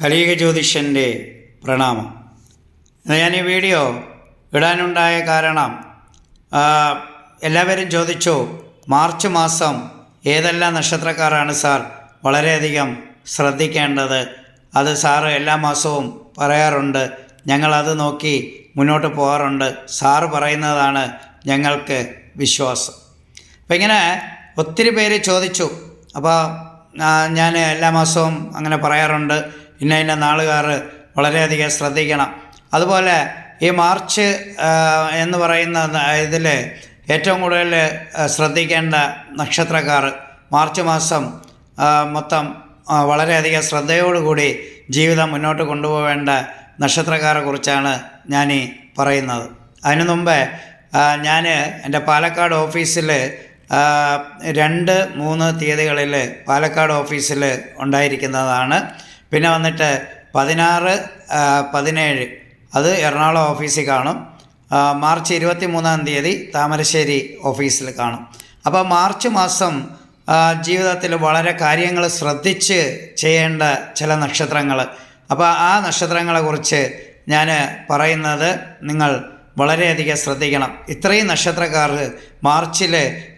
കലിയുഗ ജ്യോതിഷന്റെ പ്രണാമം ഞാൻ ഈ വീഡിയോ ഇടാനുണ്ടായ കാരണം എല്ലാവരും ചോദിച്ചു മാർച്ച് മാസം ഏതെല്ലാം നക്ഷത്രക്കാരാണ് സാർ വളരെയധികം ശ്രദ്ധിക്കേണ്ടത്? അത് സാറ് എല്ലാ മാസവും പറയാറുണ്ട്. ഞങ്ങളത് നോക്കി മുന്നോട്ട് പോകാറുണ്ട്. സാറ് പറയുന്നതാണ് ഞങ്ങൾക്ക് വിശ്വാസം. അപ്പം ഇങ്ങനെ ഒത്തിരി പേര് ചോദിച്ചു. അപ്പോൾ ഞാൻ എല്ലാ മാസവും അങ്ങനെ പറയാറുണ്ട്. ഇന്ന ഇന്ന നാളുകാർ വളരെയധികം ശ്രദ്ധിക്കണം. അതുപോലെ ഈ മാർച്ച് എന്ന് പറയുന്ന ഇതിൽ ഏറ്റവും കൂടുതൽ ശ്രദ്ധിക്കേണ്ട നക്ഷത്രക്കാർ മാർച്ച് മാസം മൊത്തം വളരെയധികം ശ്രദ്ധയോടുകൂടി ജീവിതം മുന്നോട്ട് കൊണ്ടുപോകേണ്ട നക്ഷത്രക്കാരെ കുറിച്ചാണ് ഞാൻ ഈ പറയുന്നത്. അതിനു മുമ്പേ ഞാൻ എന്റെ പാലക്കാട് ഓഫീസിൽ രണ്ട് മൂന്ന് തീയതികളിൽ പാലക്കാട് ഓഫീസിൽ ഉണ്ടായിരിക്കുന്നതാണ്. പിന്നെ വന്നിട്ട് പതിനാറ് പതിനേഴ്. അത് എറണാകുളം ഓഫീസിൽ കാണും. മാർച്ച് ഇരുപത്തി മൂന്നാം തീയതി താമരശ്ശേരി ഓഫീസിൽ കാണും. അപ്പോൾ മാർച്ച് മാസം ജീവിതത്തിൽ വളരെ കാര്യങ്ങൾ ശ്രദ്ധിച്ച് ചെയ്യേണ്ട ചില നക്ഷത്രങ്ങൾ അപ്പോൾ ആ നക്ഷത്രങ്ങളെക്കുറിച്ച് ഞാൻ പറയുന്നത് നിങ്ങൾ വളരെയധികം ശ്രദ്ധിക്കണം. ഇത്രയും നക്ഷത്രക്കാർ മാർച്ചിൽ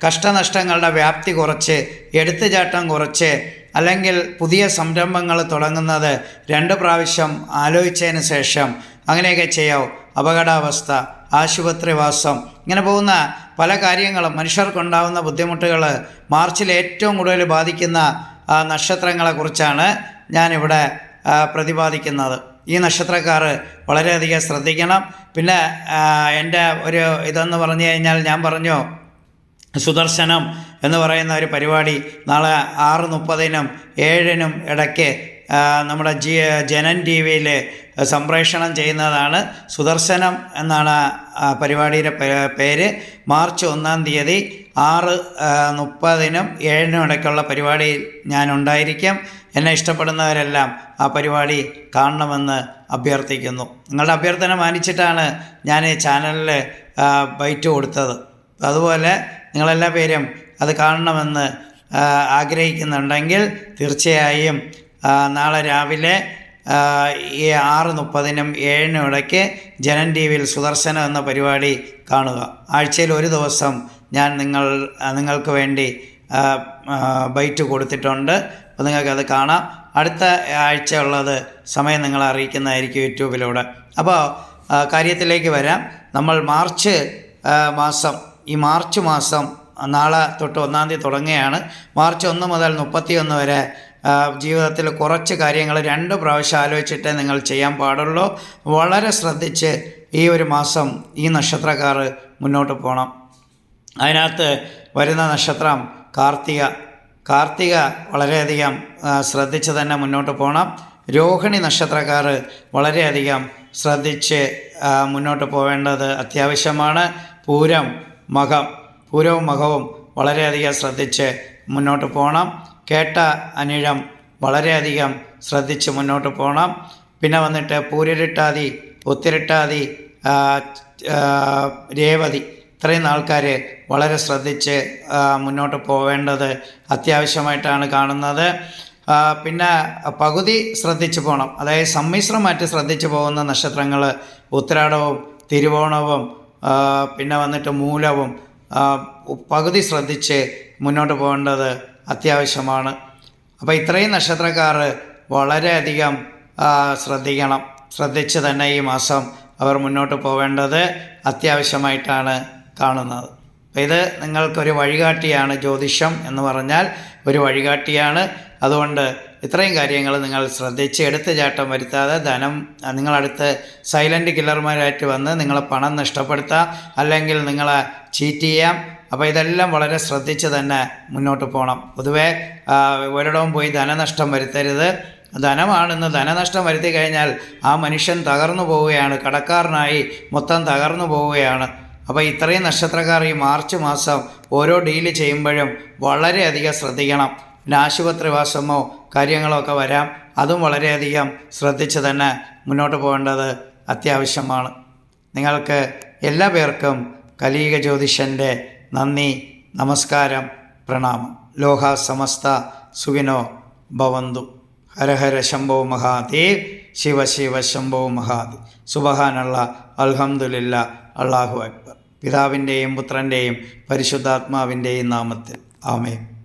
കഷ്ടനഷ്ടങ്ങളുടെ വ്യാപ്തി കുറച്ച് എടുത്തുചാട്ടം കുറച്ച് അല്ലെങ്കിൽ പുതിയ സംരംഭങ്ങൾ തുടങ്ങുന്നത് രണ്ട് പ്രാവശ്യം ആലോചിച്ചതിന് ശേഷം അങ്ങനെയൊക്കെ ചെയ്യാവും. അപകടാവസ്ഥ ആശുപത്രിവാസം ഇങ്ങനെ പോകുന്ന പല കാര്യങ്ങളും മനുഷ്യർക്കുണ്ടാകുന്ന ബുദ്ധിമുട്ടുകൾ മാർച്ചിൽ ഏറ്റവും കൂടുതൽ ബാധിക്കുന്ന നക്ഷത്രങ്ങളെക്കുറിച്ചാണ് ഞാനിവിടെ പ്രതിപാദിക്കുന്നത്. ഈ നക്ഷത്രക്കാർ വളരെയധികം ശ്രദ്ധിക്കണം. പിന്നെ എന്റെ ഒരു ഇതെന്ന് പറഞ്ഞു കഴിഞ്ഞാൽ ഞാൻ പറഞ്ഞു സുദർശനം എന്ന് പറയുന്ന ഒരു പരിപാടി നാളെ ആറ് മുപ്പതിനും ഏഴിനും ഇടയ്ക്ക് നമ്മുടെ ജി ജനൻ ടി വിയിൽ സംപ്രേഷണം ചെയ്യുന്നതാണ്. സുദർശനം എന്നാണ് പരിപാടിയുടെ പേര്. മാർച്ച് ഒന്നാം തീയതി ആറ് മുപ്പതിനും ഏഴിനും ഇടയ്ക്കുള്ള പരിപാടിയിൽ ഞാൻ ഉണ്ടായിരിക്കും എന്നെ ഇഷ്ടപ്പെടുന്നവരെല്ലാം ആ പരിപാടി കാണണമെന്ന് അഭ്യർത്ഥിക്കുന്നു. നിങ്ങളുടെ അഭ്യർത്ഥന മാനിച്ചിട്ടാണ് ഞാൻ ചാനലിൽ ബൈറ്റ് കൊടുത്തത്. അതുപോലെ നിങ്ങളെല്ലാ പേരും അത് കാണണമെന്ന് ആഗ്രഹിക്കുന്നുണ്ടെങ്കിൽ തീർച്ചയായും നാളെ രാവിലെ ഈ ആറ് മുപ്പതിനും ഏഴിനും ഇടയ്ക്ക് ജനൻ ടി വിയിൽ സുദർശനം എന്ന പരിപാടി കാണുക. ആഴ്ചയിൽ ഒരു ദിവസം ഞാൻ നിങ്ങൾ നിങ്ങൾക്ക് വേണ്ടി ബൈറ്റ് കൊടുത്തിട്ടുണ്ട്. അപ്പോൾ നിങ്ങൾക്കത് കാണാം. അടുത്ത ആഴ്ച ഉള്ളത് സമയം നിങ്ങളെ അറിയിക്കുന്നതായിരിക്കും യൂട്യൂബിലൂടെ. അപ്പോൾ കാര്യത്തിലേക്ക് വരാം. നമ്മൾ മാർച്ച് മാസം ഈ മാർച്ച് മാസം നാളെ തൊട്ട് ഒന്നാം തീയതി തുടങ്ങുകയാണ്. മാർച്ച് ഒന്ന് മുതൽ മുപ്പത്തിയൊന്ന് വരെ ആ, ജീവിതത്തിൽ കുറച്ച് കാര്യങ്ങൾ രണ്ട് പ്രാവശ്യം ആലോചിച്ചിട്ടേ നിങ്ങൾ ചെയ്യാൻ പാടുള്ളൂ. വളരെ ശ്രദ്ധിച്ച് ഈ ഒരു മാസം ഈ നക്ഷത്രക്കാർ മുന്നോട്ട് പോകണം. അതിനകത്ത് വരുന്ന നക്ഷത്രം കാർത്തിക. കാർത്തിക വളരെയധികം ശ്രദ്ധിച്ച് തന്നെ മുന്നോട്ട് പോകണം. രോഹിണി നക്ഷത്രക്കാർ വളരെയധികം ശ്രദ്ധിച്ച് മുന്നോട്ട് പോവേണ്ടത് അത്യാവശ്യമാണ്. പൂരം മകം പൂരവും മകവും വളരെയധികം ശ്രദ്ധിച്ച് മുന്നോട്ട് പോകണം. കേട്ട അനിഴം വളരെയധികം ശ്രദ്ധിച്ച് മുന്നോട്ട് പോകണം. പിന്നെ വന്നിട്ട് പൂരിട്ടാതി ഒത്തിരിട്ടാതി രേവതി ഇത്രയും ആൾക്കാർ വളരെ ശ്രദ്ധിച്ച് മുന്നോട്ട് പോവേണ്ടത് അത്യാവശ്യമായിട്ടാണ് കാണുന്നത്. പിന്നെ പകുതി ശ്രദ്ധിച്ച് പോകണം. അതായത് സമ്മിശ്രമായിട്ട് ശ്രദ്ധിച്ച് പോകുന്ന നക്ഷത്രങ്ങൾ ഉത്രാടവും തിരുവോണവും പിന്നെ വന്നിട്ട് മൂലവും പകുതി ശ്രദ്ധിച്ച് മുന്നോട്ട് പോകേണ്ടത് അത്യാവശ്യമാണ്. അപ്പോൾ ഇത്രയും നക്ഷത്രക്കാർ വളരെയധികം ശ്രദ്ധിക്കണം. ശ്രദ്ധിച്ച് തന്നെ ഈ മാസം അവർ മുന്നോട്ട് പോകേണ്ടത് അത്യാവശ്യമായിട്ടാണ് കാണുന്നത്. അപ്പോൾ ഇത് നിങ്ങൾക്കൊരു വഴികാട്ടിയാണ് ജ്യോതിഷം എന്ന് പറഞ്ഞാൽ ഒരു വഴികാട്ടിയാണ് അതുകൊണ്ട് ഇത്രയും കാര്യങ്ങൾ നിങ്ങൾ ശ്രദ്ധിച്ച് എടുത്ത് ചാട്ടം വരുത്താതെ ധനം നിങ്ങളടുത്ത് സൈലന്റ് കില്ലർമാരായിട്ട് വന്ന് നിങ്ങളെ പണം നഷ്ടപ്പെടുത്താം അല്ലെങ്കിൽ നിങ്ങളെ ചീറ്റ് ചെയ്യാം. അപ്പോൾ ഇതെല്ലാം വളരെ ശ്രദ്ധിച്ച് തന്നെ മുന്നോട്ട് പോകണം പൊതുവേ ഒരിടവും പോയി ധനനഷ്ടം വരുത്തരുത്. ധനമാണെന്ന് ധനനഷ്ടം വരുത്തി കഴിഞ്ഞാൽ ആ മനുഷ്യൻ തകർന്നു പോവുകയാണ്. കടക്കാരനായി മൊത്തം തകർന്നു പോവുകയാണ്. അപ്പോൾ ഇത്രയും നക്ഷത്രക്കാർ ഈ മാർച്ച് മാസം ഓരോ ഡീൽ ചെയ്യുമ്പോഴും വളരെയധികം ശ്രദ്ധിക്കണം. പിന്നെ കാര്യങ്ങളോ ഒക്കെ വരാം. അതും വളരെയധികം ശ്രദ്ധിച്ച് തന്നെ മുന്നോട്ട് പോകേണ്ടത് അത്യാവശ്യമാണ്. നിങ്ങൾക്ക് എല്ലാ പേർക്കും കലീക ജ്യോതിഷന്റെ നന്ദി നമസ്കാരം പ്രണാമം. ലോഹ സമസ്ത സുഖിനോ ഭവന്തു. ഹരഹര ഹര ശംഭോ മഹാദേവ് ശിവ ശിവ ശംഭോ മഹാദേവ്. സുബഹാനുള്ള അൽഹമുല്ല അള്ളാഹു അക്ബർ. പിതാവിന്റെയും പുത്രന്റെയും പരിശുദ്ധാത്മാവിന്റെയും നാമത്തിൽ. ആമേൻ.